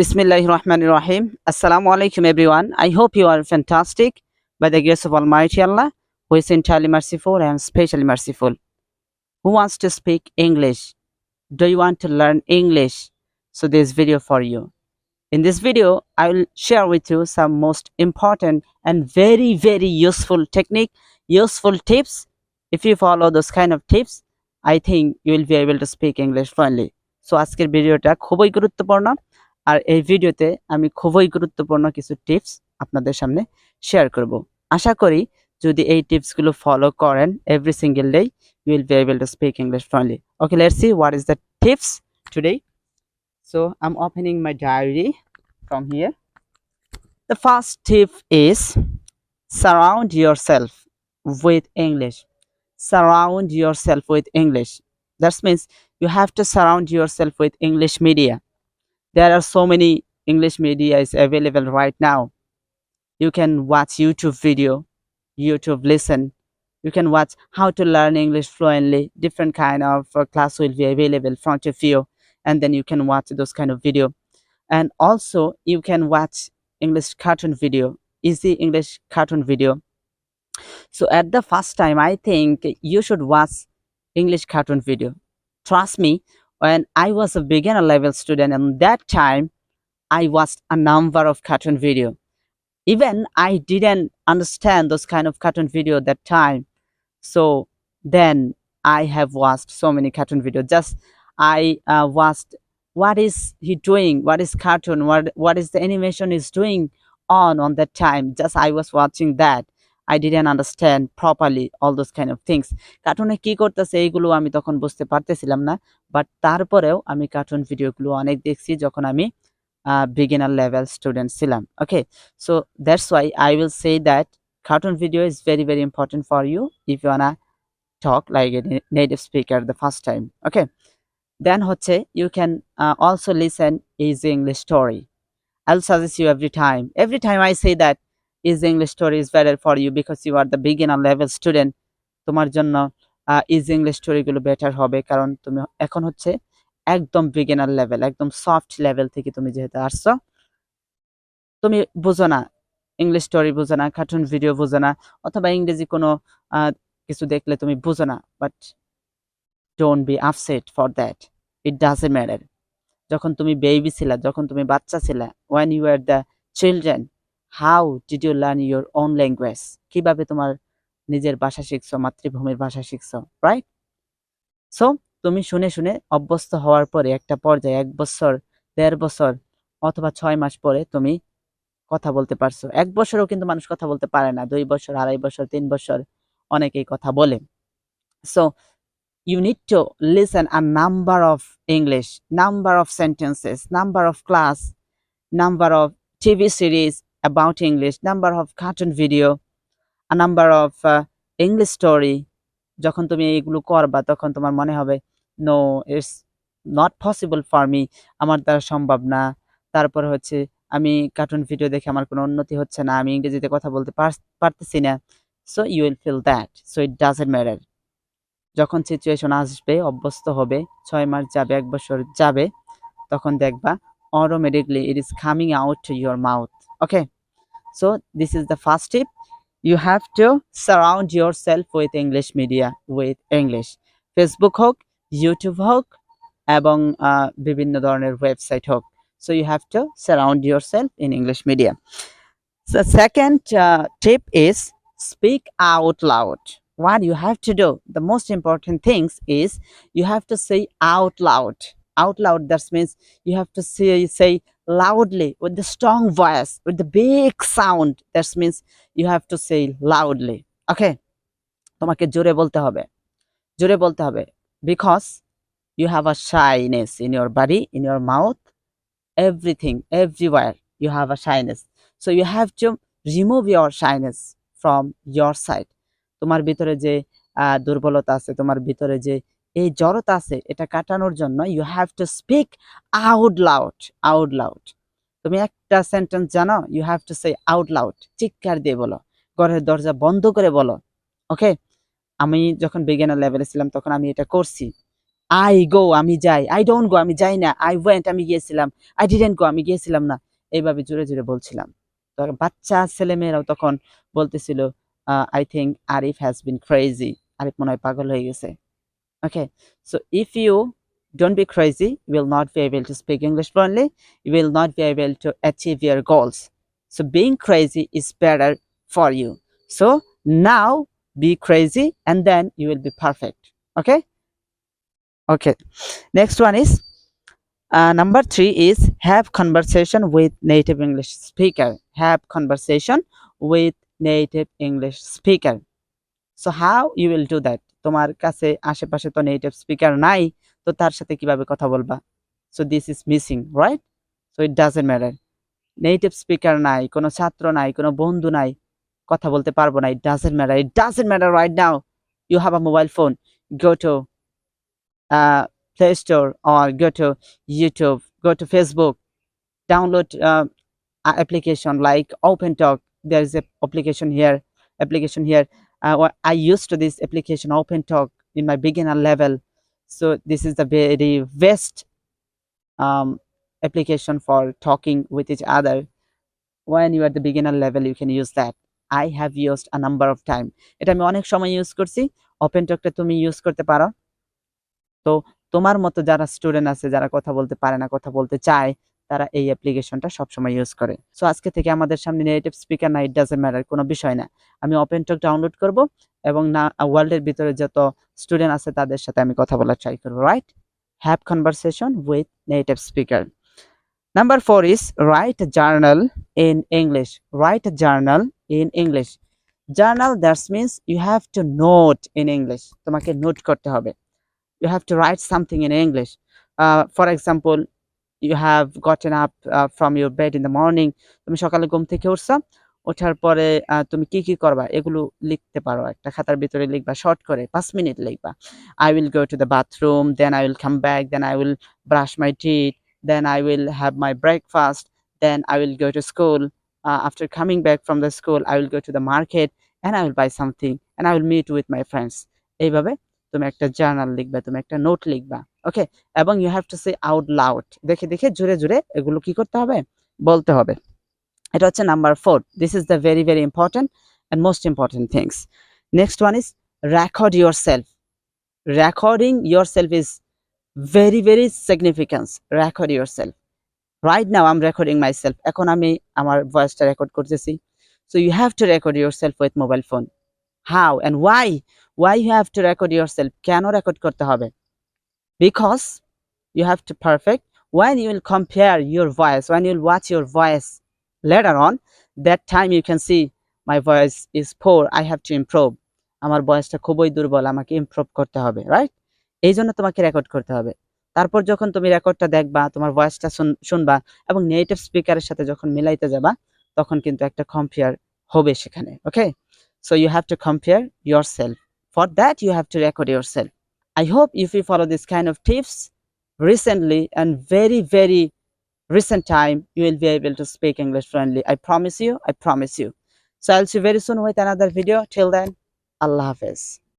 Bismillahir Rahmanir Rahim. Assalamu alaikum everyone. I hope you are fantastic by the grace of Almighty Allah, who is entirely merciful and specially merciful. Who wants to speak English? Do you want to learn English? So this video for you. In this video, I will share with you some most important and very very useful technique, useful tips. If you follow those kind of tips, I think you will be able to speak English fluently. So আজকের ভিডিওটা খুবই গুরুত্বপূর্ণ আর এই ভিডিওতে আমি খুবই গুরুত্বপূর্ণ কিছু টিপস আপনাদের সামনে শেয়ার করব আশা করি যদি এই টিপসগুলো ফলো করেন every single day you will be able to speak English fluently okay let's see what is the tips today so I am opening my diary from here the first tip is surround yourself with English. Surround yourself with English. That means you have to surround yourself with English media. There are so many english media is available right now. You can watch youtube video youtube listen. You can watch how to learn english fluently different kind of uh, class will be available front of you and then you can watch those kind of video. And also you can watch english cartoon video easy english cartoon video. So at the first time i think you should watch english cartoon video. Trust me when I was a beginner level student and that time I watched a number of cartoon video. Even I didn't understand those kind of cartoon video at that time. So then I have watched so many cartoon video. Just I uh, watched what is he doing? What is cartoon? What what is the animation is doing on on that time? Just I was watching that. I didn't understand properly all those kind of things. কার্টুনে কি করতেছে এইগুলো আমি তখন বুঝতে পারতেছিলাম না but তারপরেও আমি কার্টুন ভিডিওগুলো অনেক দেখছি যখন আমি বিগিনার লেভেল স্টুডেন্ট ছিলাম okay so that's why I will say that cartoon video is very very important for you if you wanna talk like a na- native speaker the first time okay then হচ্ছে you can uh, also listen easy english story i'll suggest you every time every time i say that easy English story is better for you because you are the beginner level student. তোমার জন্য easy English স্টোরিগুলো better হবে কারণ তুমি এখন হচ্ছে একদম beginner level একদম soft level থেকে তুমি যেহেতু আসছো। তুমি বুঝো না ইংলিশ স্টোরি বুঝো না কার্টুন ভিডিও বুঝো না, অথবা ইংরেজি কোনো কিছু দেখলে তুমি বুঝো না but don't be upset for that it does a matter যখন তুমি বেবি ছিলা, যখন তুমি বাচ্চা ছিলা when you are the children how did you learn your own language কীভাবে তোমার নিজের ভাষা শিখছো, মাতৃভূমির ভাষা শিখছো রাইট সো তুমি শুনে শুনে অভ্যস্ত হওয়ার পরে একটা পর্যায়ে এক বছর, দেড় বছর অথবা ছয় মাস পরে তুমি কথা বলতে পারছ। এক বছরও কিন্তু মানুষ কথা বলতে পারে না। দুই বছর, আড়াই বছর, তিন বছর অনেকেই কথা বলে। So you need to listen a number of english, number of sentences, number of class, number of tv series about english number of cartoon video a number of uh, english story যখন তুমি এইগুলো করবা তখন তোমার মনে হবে no it's not possible for me আমার দ্বারা সম্ভব না। তারপর হচ্ছে আমি কার্টুন ভিডিও দেখে আমার কোনো উন্নতি হচ্ছে না আমি ইংরেজিতে কথা বলতে পার- পারতেছি না। So you will feel that so it doesn't matter যখন সিচুয়েশন আসবে অভ্যস্ত হবে ছয় মাস যাবে এক বছর যাবে তখন দেখবা automatically it is coming out to your mouth Okay so this is the first tip you have to surround yourself with English media with English Facebook হোক ইউটিউব হোক এবং আহ, বিভিন্ন ধরনের ওয়েবসাইট হোক so you have to surround yourself in English medium The second uh, tip is speak out loud. What you have to do, the most important things is you have to say out loud. Out loud, that means you have to say, say loudly with the strong voice, with the big sound. That means you have to say loudly. Okay? তোমাকে জোরে বলতে হবে জোরে বলতে হবে because you have a shyness in your body in your mouth everything everywhere you have a shyness so you have to remove your shyness from your side তোমার ভিতরে যে আহ, দুর্বলতা আছে তোমার ভিতরে যে এই জড়তা আছে, এটা কাটানোর জন্য you have to speak out loud out loud তুমি একটা সেন্টেন্স জানো you have to say out loud চিৎকার দিয়ে বলো, ঘরের দরজা বন্ধ করে বলো ওকে আমি যখন বিজ্ঞানের লেভেলে ছিলাম, তখন আমি এটা করছি। আই গো আমি যাই আই ডোন্ট গো আমি যাই না আই ওয়েন্ট আমি গিয়েছিলাম আই ডিডেন্ট গো আমি গিয়েছিলাম না, এইভাবে জোরে জোরে বলছিলাম। তখন বাচ্চা, ছেলেমেয়েরাও তখন বলতেছিল I think Arif has been crazy Arif মনে হয় পাগল হয়ে গেছে। okay. So if you don't be crazy you will not be able to speak english fluently. You will not be able to achieve your goals. So being crazy is better for you. So now be crazy and then you will be perfect. Okay? Okay. Next one is uh, number three is have conversation with native english speaker. Have conversation with native english speaker. So how you will do that? তোমার কাছে আশেপাশে তো native speaker নাই তো তার সাথে কীভাবে কথা বলবা so this is missing right so it doesn't matter native speaker নাই কোনো ছাত্র নাই কোনো বন্ধু নাই কথা বলতে পারব না it doesn't matter it doesn't matter right now you have a mobile phone go to play store go to YouTube, go to Facebook, download uh, a application like OpenTalk. There is a application here, application here. Uh, what I used to this application OpenTalk in my beginner level. So this is the very best um, application for talking with each other. When you are at the beginner level, you can use that. I have used a number of time. এটা আমি অনেক সময় use করছি open টকটা তুমি use করতে পারো তো তোমার মতো যারা স্টুডেন্ট আছে যারা কথা বলতে পারে না কথা বলতে চায় তারা এই অ্যাপ্লিকেশনটা সবসময় ইউজ করে। সো আজকে থেকে আমাদের সামনে নেগেটিভ স্পিকার না ইট ডাজেন্ট ম্যাটার কোনো বিষয় না। আমি ওপেন টক ডাউনলোড করব এবং না ওয়ার্ল্ডের ভিতরে যত স্টুডেন্ট আছে তাদের সাথে আমি কথা বলার ট্রাই করব right have conversation with negative speaker number four is write journal in English write journal in English journal that's means you have to note in English তোমাকে নোট করতে হবে। You have to write something in English. For for have gotten up uh, from your bed in the morning. তুমি সকালে ঘুম থেকে উঠছো ওঠার পরে তুমি কি কি করবা? এগুলো লিখতে পারো একটা খাতার ভিতরে লিখবা শর্ট করে পাঁচ মিনিট লিখবা। I will go to the bathroom then I will come back then I will brush my teeth then I will have my breakfast then I will go to school after coming back from the school I will go to the market and I will buy something and I will meet with my friends এইভাবে তুমি একটা journal লিখবা তুমি একটা note লিখবা। Okay এবং you have to say out loud দেখে দেখে জুড়ে জুড়ে এগুলো কি করতে হবে? বলতে হবে। এটা হচ্ছে number four this is the very very important and most important things next one is record your self recording your self is very very significance record your self right now am recording my self এখন আমি আমার ভয়েসটা record করতেছি। So you have to record your self with mobile phone how and why why you have to record yourself? কেন record করতে হবে? Because you have to perfect when you will compare your voice when you will watch your voice later on that time you can see my voice is poor i have to improve আমার ভয়েসটা খুবই দুর্বল আমাকে improve করতে হবে right এই জন্য তোমাকে রেকর্ড করতে হবে তারপর যখন তুমি রেকর্ডটা দেখবা তোমার ভয়েসটা শুনবা এবং নেটিভ স্পিকারের সাথে যখন মিলাইতে যাবা তখন কিন্তু একটা কম্পেয়ার হবে সেখানে okay so you have to compare your self for that you have to record yourself i hope if you follow this kind of tips. Recently and very very recent time you will be able to speak english fluently. I promise you i promise you. So i'll see you very soon with another video. Till then allah hafiz